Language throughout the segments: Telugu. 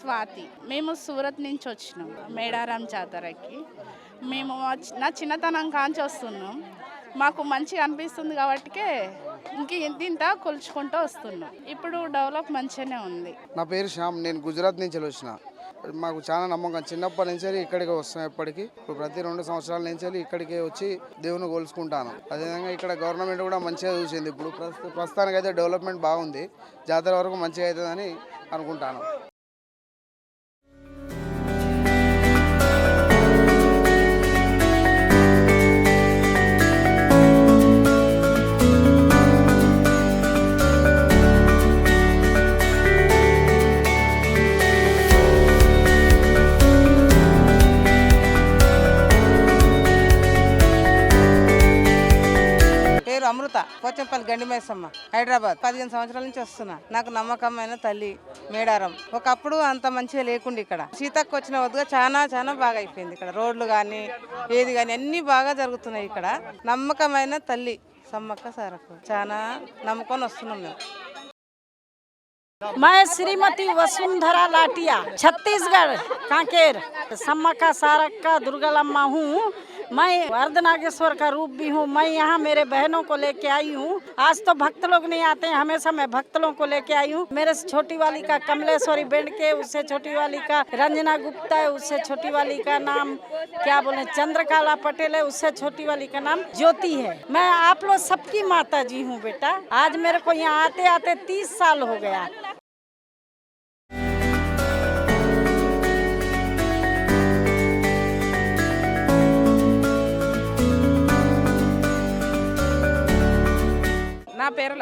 స్వాతి మేము సూరత్ నుంచి వచ్చినాం మేడారం జాతరకి. మేము నా చిన్నతనం కాంచి వస్తున్నాం. మాకు మంచిగా అనిపిస్తుంది కాబట్టికే ఇంక ఇంత కొలుచుకుంటూ వస్తున్నాం. ఇప్పుడు డెవలప్ మంచిగానే ఉంది. నా పేరు శ్యామ్. నేను గుజరాత్ నుంచి వచ్చిన. మాకు చాలా నమ్మకం. చిన్నప్పటి నుంచి ఇక్కడికి వస్తాం ఎప్పటికీ. ఇప్పుడు ప్రతి రెండు సంవత్సరాల నుంచి ఇక్కడికి వచ్చి దేవుని కోల్చుకుంటాను. అదేవిధంగా ఇక్కడ గవర్నమెంట్ కూడా మంచిగా చూసింది. ఇప్పుడు ప్రస్తు ప్రస్తుతానికైతే డెవలప్మెంట్ బాగుంది. జాతర వరకు మంచిగా అవుతుందని అనుకుంటాను. పోచంపల్లి గండిమేసమ్మ హైదరాబాద్ పదిహేను సంవత్సరాల నుంచి వస్తున్నా నాకు నమ్మకమైన తల్లి మేడారం ఒకప్పుడు అంత మంచిగా లేకుండా ఇక్కడ సీతక్క వచ్చిన వద్దుగా చాలా చాలా బాగా అయిపోయింది ఇక్కడ రోడ్లు కానీ ఏది కానీ అన్ని బాగా జరుగుతున్నాయి ఇక్కడ నమ్మకమైన తల్లి సమ్మక్క సారకు చాలా నమ్ముకొని వస్తున్నాం మేము मैं श्रीमती वसुंधरा लाटिया छत्तीसगढ़ कांकेर सम्मा का सारक का दुर्गलम्मा हूँ मैं अर्धनागेश्वर का रूप भी हूँ। मैं यहाँ मेरे बहनों को लेके आई हूँ। आज तो भक्त लोग नहीं आते हैं। हमेशा मैं भक्त लोगों को लेके आई हूँ। मेरे छोटी वाली का कमलेश्वरी बेंड के, उससे छोटी वाली का रंजना गुप्ता है, उससे छोटी वाली का नाम, क्या बोले, चंद्रकाला पटेल है, उससे छोटी वाली का नाम ज्योति है। मैं आप लोग सबकी माता जी हूँ बेटा। आज मेरे को यहाँ आते आते तीस साल हो गया।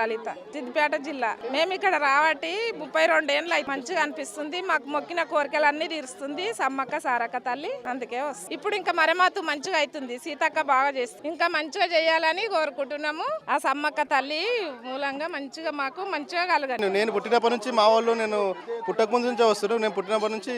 లలిత. సిద్దిపేట జిల్లా. మేము ఇక్కడ రావటి ముప్పై రెండేళ్ళు మంచిగా అనిపిస్తుంది. మాకు మొక్కిన కోరికలన్నీ తీరుస్తుంది. సమ్మక్క సారక్క తల్లి అందుకే వస్తుంది. ఇప్పుడు ఇంకా మరమాతు మంచిగా అవుతుంది. సీతక్క బాగా చేస్తుంది. ఇంకా మంచిగా చేయాలని కోరుకుంటున్నాము. ఆ సమ్మక్క తల్లి మూలంగా మంచిగా మాకు మంచిగా కలగండి. నేను పుట్టినప్పటి నుంచి మా వాళ్ళు నేను పుట్టక ముందు నుంచే వస్తున్నాను నేను పుట్టినప్పటి నుంచి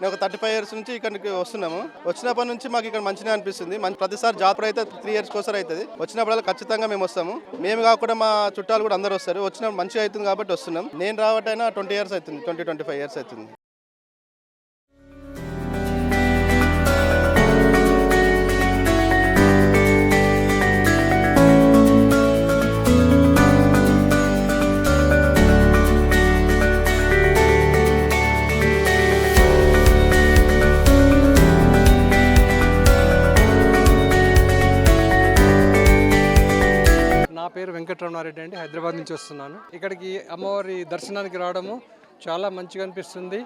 నేను ఒక థర్టీ ఫైవ్ ఇయర్స్ నుంచి ఇక్కడికి వస్తున్నాము. వచ్చినప్పటి నుంచి మాకు ఇక్కడ మంచిగా అనిపిస్తుంది. మంచి ప్రతిసారి జాతర అయితే త్రీ ఇయర్స్ ఒకసారి అవుతుంది. వచ్చినప్పుడల్లా ఖచ్చితంగా మేము వస్తాము. మేము కాకుండా మా చుట్టాలు కూడా అందరూ వస్తారు. వచ్చినప్పుడు మంచిగా అవుతుంది కాబట్టి వస్తున్నాం. నేను రావటైనా ట్వంటీ ఇయర్స్ అవుతుంది. ట్వంటీ ట్వంటీ ఫైవ్ ఇయర్స్ అవుతుంది. పేరు వెంకటరమణారెడ్డి అండి హైదరాబాద్ నుంచి వస్తున్నాను. ఇక్కడికి అమ్మవారి దర్శనానికి రావడము చాలా మంచిగా అనిపిస్తుంది.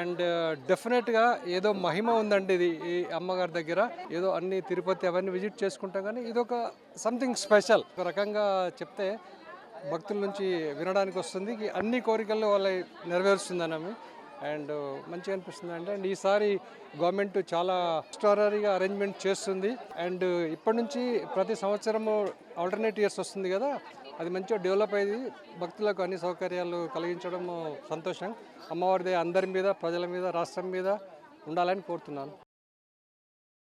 అండ్ డెఫినెట్గా ఏదో మహిమ ఉందండి ఇది ఈ అమ్మగారి దగ్గర. ఏదో అన్ని తిరుపతి అవన్నీ విజిట్ చేసుకుంటాం కానీ ఇది ఒక సంథింగ్ స్పెషల్. ఒక రకంగా చెప్తే భక్తుల నుంచి వినడానికి వస్తుంది అన్ని కోరికలు వాళ్ళ నెరవేరుస్తుందని అండ్ మంచిగా అనిపిస్తుంది. అంటే అండ్ ఈసారి గవర్నమెంట్ చాలా ఎక్స్ట్రారీగా అరేంజ్మెంట్ చేస్తుంది. అండ్ ఇప్పటి నుంచి ప్రతి సంవత్సరము ఆల్టర్నేట్ ఇయర్స్ వస్తుంది కదా అది మంచిగా డెవలప్ అయ్యి భక్తులకు అన్ని సౌకర్యాలు కలిగించడం సంతోషం. అమ్మవారిది అందరి మీద ప్రజల మీద రాష్ట్రం మీద ఉండాలని కోరుతున్నాను.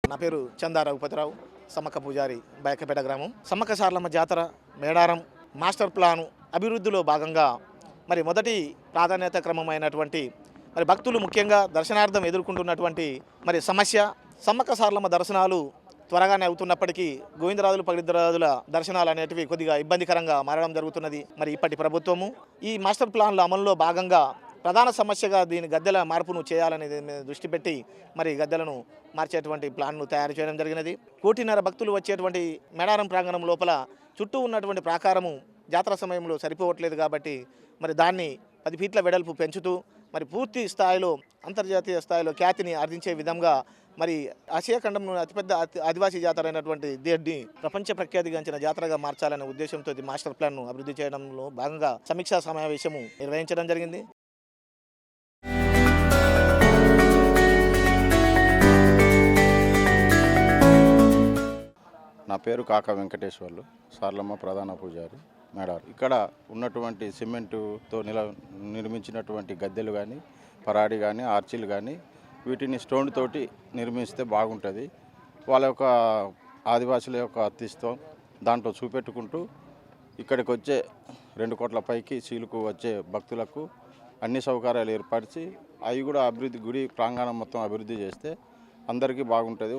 నా పేరు చందా రఘుపతిరావు సమ్మక్క పూజారి బయకపేట గ్రామం. సమ్మక్క సార్లమ్మ జాతర మేడారం మాస్టర్ ప్లాను అభివృద్ధిలో భాగంగా మరి మొదటి ప్రాధాన్యత క్రమమైనటువంటి మరి భక్తులు ముఖ్యంగా దర్శనార్థం ఎదుర్కొంటున్నటువంటి మరి సమస్య సమ్మక్క సార్లమ్మ దర్శనాలు త్వరగానే అవుతున్నప్పటికీ గోవిందరాజులు పగిడిద్దరాజుల దర్శనాలు అనేటివి కొద్దిగా ఇబ్బందికరంగా మారడం జరుగుతున్నది మరి ఇప్పటి ప్రభుత్వము. ఈ మాస్టర్ ప్లాన్ల అమలులో భాగంగా ప్రధాన సమస్యగా దీని గద్దెల మార్పును చేయాలనే దృష్టి పెట్టి మరి గద్దెలను మార్చేటువంటి ప్లాన్ను తయారు చేయడం జరిగినది. కోటిన్నర భక్తులు వచ్చేటువంటి మేడారం ప్రాంగణం లోపల చుట్టూ ఉన్నటువంటి ప్రాకారము జాతర సమయంలో సరిపోవట్లేదు కాబట్టి మరి దాన్ని పది ఫీట్ల వెడల్పు పెంచుతూ మరి పూర్తి స్థాయిలో అంతర్జాతీయ స్థాయిలో ఖ్యాతిని ఆర్జించే విధంగా మరి ఆసియా ఖండంలోని అతిపెద్ద ఆదివాసీ జాతర అయినటువంటి దీన్ని ప్రపంచ ప్రఖ్యాతిగాంచిన జాతరగా మార్చాలనే ఉద్దేశంతో ఇది మాస్టర్ ప్లాన్ను అభివృద్ధి చేయడంలో భాగంగా సమీక్షా సమావేశము నిర్వహించడం జరిగింది. నా నా పేరు కాకా వెంకటేశ్వర్లు సార్లమ్మ ప్రధాన పూజారి. మేడార్. ఇక్కడ ఉన్నటువంటి సిమెంటుతో నిల నిర్మించినటువంటి గద్దెలు కానీ పరాడి కానీ ఆర్చీలు కానీ వీటిని స్టోన్ తోటి నిర్మిస్తే బాగుంటుంది. వాళ్ళ యొక్క ఆదివాసుల యొక్క అత్తిత్వం దాంట్లో చూపెట్టుకుంటూ ఇక్కడికి వచ్చే రెండు కోట్ల పైకి సీలుకు వచ్చే భక్తులకు అన్ని సౌకర్యాలు ఏర్పరిచి అవి కూడా అభివృద్ధి గుడి ప్రాంగణం మొత్తం అభివృద్ధి చేస్తే అందరికీ బాగుంటుంది.